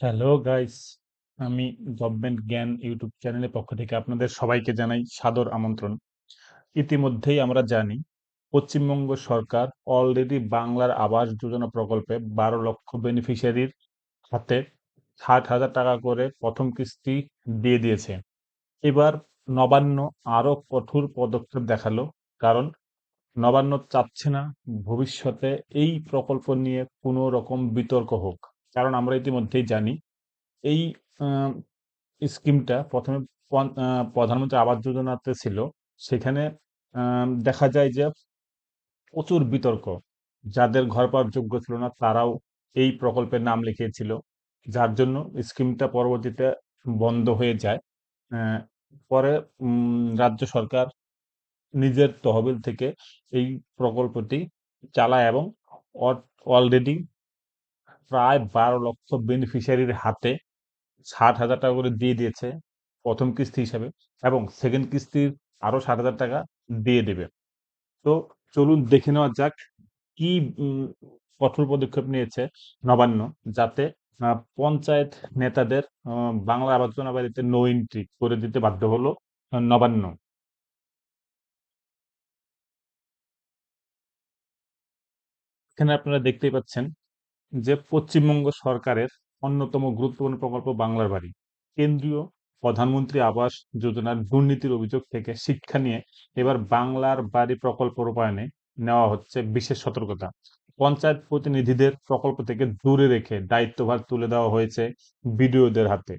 Hello guys আমি government Gyan YouTube চ্যানেলের পক্ষ থেকে আপনাদের সবাইকে জানাই সাদর আমন্ত্রণ। ইতিমধ্যেই আমরা জানি, পশ্চিমবঙ্গ সরকার অলরেডি বাংলার আবাস যোজনা প্রকল্পে বারো লক্ষ বেনিফিশিয়ারির হাতে ষাট হাজার টাকা করে প্রথম কিস্তি দিয়ে দিয়েছে। এবার নবান্ন আরও কঠোর পদক্ষেপ দেখাল, কারণ নবান্ন চাচ্ছে না ভবিষ্যতে এই প্রকল্প নিয়ে কোনো রকম বিতর্ক হোক। কারণ আমরা ইতিমধ্যেই জানি এই স্কিমটা প্রথমে প্রধানমন্ত্রী আবাস যোজনাতে ছিল। সেখানে দেখা যায় যে প্রচুর বিতর্ক। যাদের ঘর পাওয়ার যোগ্য ছিল না, তারাও এই প্রকল্পের নাম লিখিয়েছিল। যার জন্য স্কিমটা পরবর্তীতে বন্ধ হয়ে যায়। পরে রাজ্য সরকার নিজের তহবিল থেকে এই প্রকল্পটি চালায় এবং অলরেডি প্রায় বারো লক্ষ বেনিফিশিয়ারির হাতে ষাট হাজার টাকা করে দিয়ে দিয়েছে প্রথম কিস্তি হিসাবে এবং সেকেন্ড কিস্তির আরও ষাট হাজার টাকা দিয়ে দেবে। তো চলুন দেখে নেওয়া যাক কি কঠোর পদক্ষেপ নিয়েছে নবান্ন যাতে পঞ্চায়েত নেতাদের বাংলা যোজনা বাড়িতে নো এন্ট্রি করে দিতে বাধ্য হলো নবান্ন। এখানে আপনারা দেখতেই পাচ্ছেন যে পশ্চিমবঙ্গ সরকারের অন্যতম গুরুত্বপূর্ণ প্রকল্প বাংলার বাড়ি। কেন্দ্রীয় প্রধানমন্ত্রী আবাস যোজনার দুর্নীতির অভিযোগ থেকে শিক্ষা নিয়ে এবার বাংলার বাড়ি প্রকল্প রূপায়ণে নেওয়া হচ্ছে বিশেষ সতর্কতা। পঞ্চায়েত প্রতিনিধিদের প্রকল্প থেকে দূরে রেখে দায়িত্বভার তুলে দেওয়া হয়েছে বিডিওদের হাতে।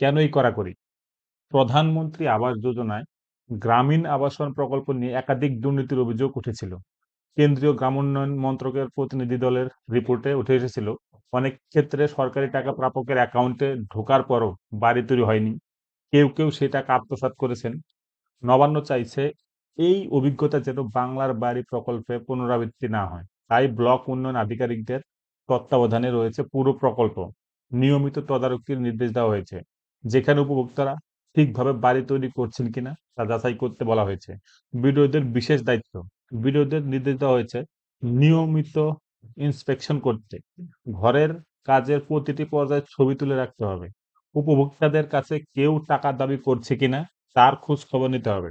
কেনই কড়াকড়ি? প্রধানমন্ত্রী আবাস যোজনায় গ্রামীণ আবাসন প্রকল্প নিয়ে একাধিক দুর্নীতির অভিযোগ উঠেছিল। কেন্দ্রীয় গ্রামোন্নয়ন মন্ত্রকের প্রতিনিধি দলের রিপোর্টে উঠে এসেছিল, অনেক ক্ষেত্রে সরকারি টাকা প্রাপকের অ্যাকাউন্টে ঢোকার পরও বাড়ি তৈরি হয়নি। কেউ কেউ সেই টাকা আত্মসাৎ করেছেন। নবান্ন চাইছে এই অভিজ্ঞতা যেন বাংলার বাড়ি প্রকল্পে পুনরাবৃত্তি না হয়। তাই ব্লক উন্নয়ন আধিকারিকদের তত্ত্বাবধানে রয়েছে পুরো প্রকল্প। নিয়মিত তদারকির নির্দেশ দেওয়া হয়েছে। যেখানে উপভোক্তারা ঠিকভাবে বাড়ি তৈরি করছেন কিনা তা যাচাই করতে বলা হয়েছে। বিডিওদের বিশেষ দায়িত্ব, বিডিওদের নির্দেশ দেওয়া হয়েছে নিয়মিত ইন্সপেকশন করতে। ঘরের কাজের প্রতিটি পর্যায়ে ছবি তুলে রাখতে হবে। উপভোক্তাদের কাছে কেউ টাকা দাবি করছে কিনা তার খোঁজ খবর নিতে হবে।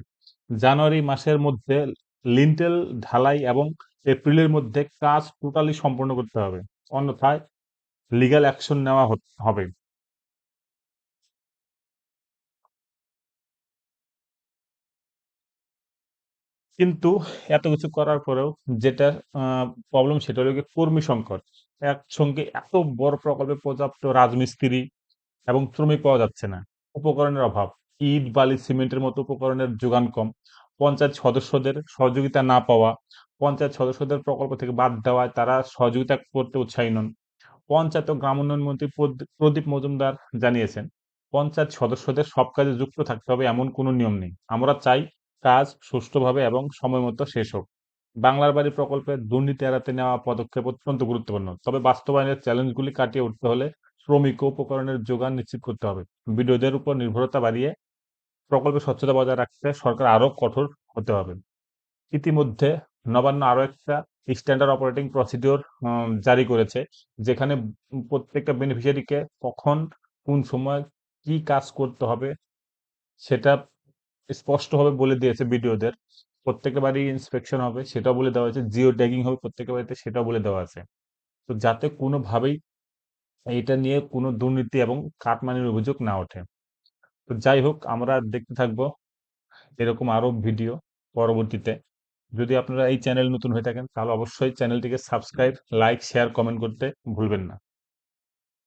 জানুয়ারি মাসের মধ্যে লিন্টেল ঢালাই এবং এপ্রিলের মধ্যে কাজ টোটালি সম্পন্ন করতে হবে। অন্যথায় লিগ্যাল অ্যাকশন নেওয়া হবে। কিন্তু এত কিছু করার পরেও যেটা প্রবলেম সেটা হলো কর্মী সংকট। একসঙ্গে এত বড় প্রকল্পে পর্যাপ্ত রাজমিস্ত্রি এবং শ্রমিক পাওয়া যাচ্ছে না। উপকরণের অভাব। ইট, বালি, সিমেন্টের মতো উপকরণের যোগান কম। পঞ্চায়েত সদস্যদের সহযোগিতা না পাওয়া, পঞ্চায়েত সদস্যদের প্রকল্প থেকে বাদ দেওয়ায় তারা সহযোগিতা করতে উৎসাহী নন। পঞ্চায়েত ও গ্রাম উন্নয়ন মন্ত্রী প্রদীপ মজুমদার জানিয়েছেন, পঞ্চায়েত সদস্যদের সব কাজে যুক্ত থাকতে হবে এমন কোনো নিয়ম নেই। আমরা চাই কাজ সুষ্ঠুভাবে এবং সময় মতো শেষ হোক। বাংলার বাড়ি প্রকল্পে দুর্নীতি এড়াতে নেওয়া পদক্ষেপ অত্যন্ত গুরুত্বপূর্ণ। তবে বাস্তবায়নের চ্যালেঞ্জগুলি কাটিয়ে উঠতে হলে শ্রমিক উপকরণের যোগান নিশ্চিত করতে হবে। বিডিওদের উপর নির্ভরতা বাড়িয়ে প্রকল্পে স্বচ্ছতা বজায় রাখতে সরকার আরও কঠোর হতে হবে। ইতিমধ্যে নবান্ন আরও একটা স্ট্যান্ডার্ড অপারেটিং প্রসিডিওর জারি করেছে, যেখানে প্রত্যেকটা বেনিফিশিয়ারিকে কখন, কোন সময় কি কাজ করতে হবে, সেটা স্পষ্টভাবে বলে দিয়েছে বিডিওদের প্রত্যেকটা বাড়ি ইন্সপেকশন হবে, সেটাও বলে দেওয়া হয়েছে জিও ট্যাগিং হবে প্রত্যেকটা বাড়িতে সেটাও বলে দেওয়া আছে। তো যাতে কোনোভাবেই এটা নিয়ে কোনো দুর্নীতি এবং কাটমানির অভিযোগ না ওঠে। তো যাই হোক, আমরা দেখতে থাকব এরকম আরও ভিডিও পরবর্তীতে। যদি আপনারা এই চ্যানেল নতুন হয়ে থাকেন, তাহলে অবশ্যই চ্যানেলটিকে সাবস্ক্রাইব লাইক শেয়ার কমেন্ট করতে ভুলবেন না।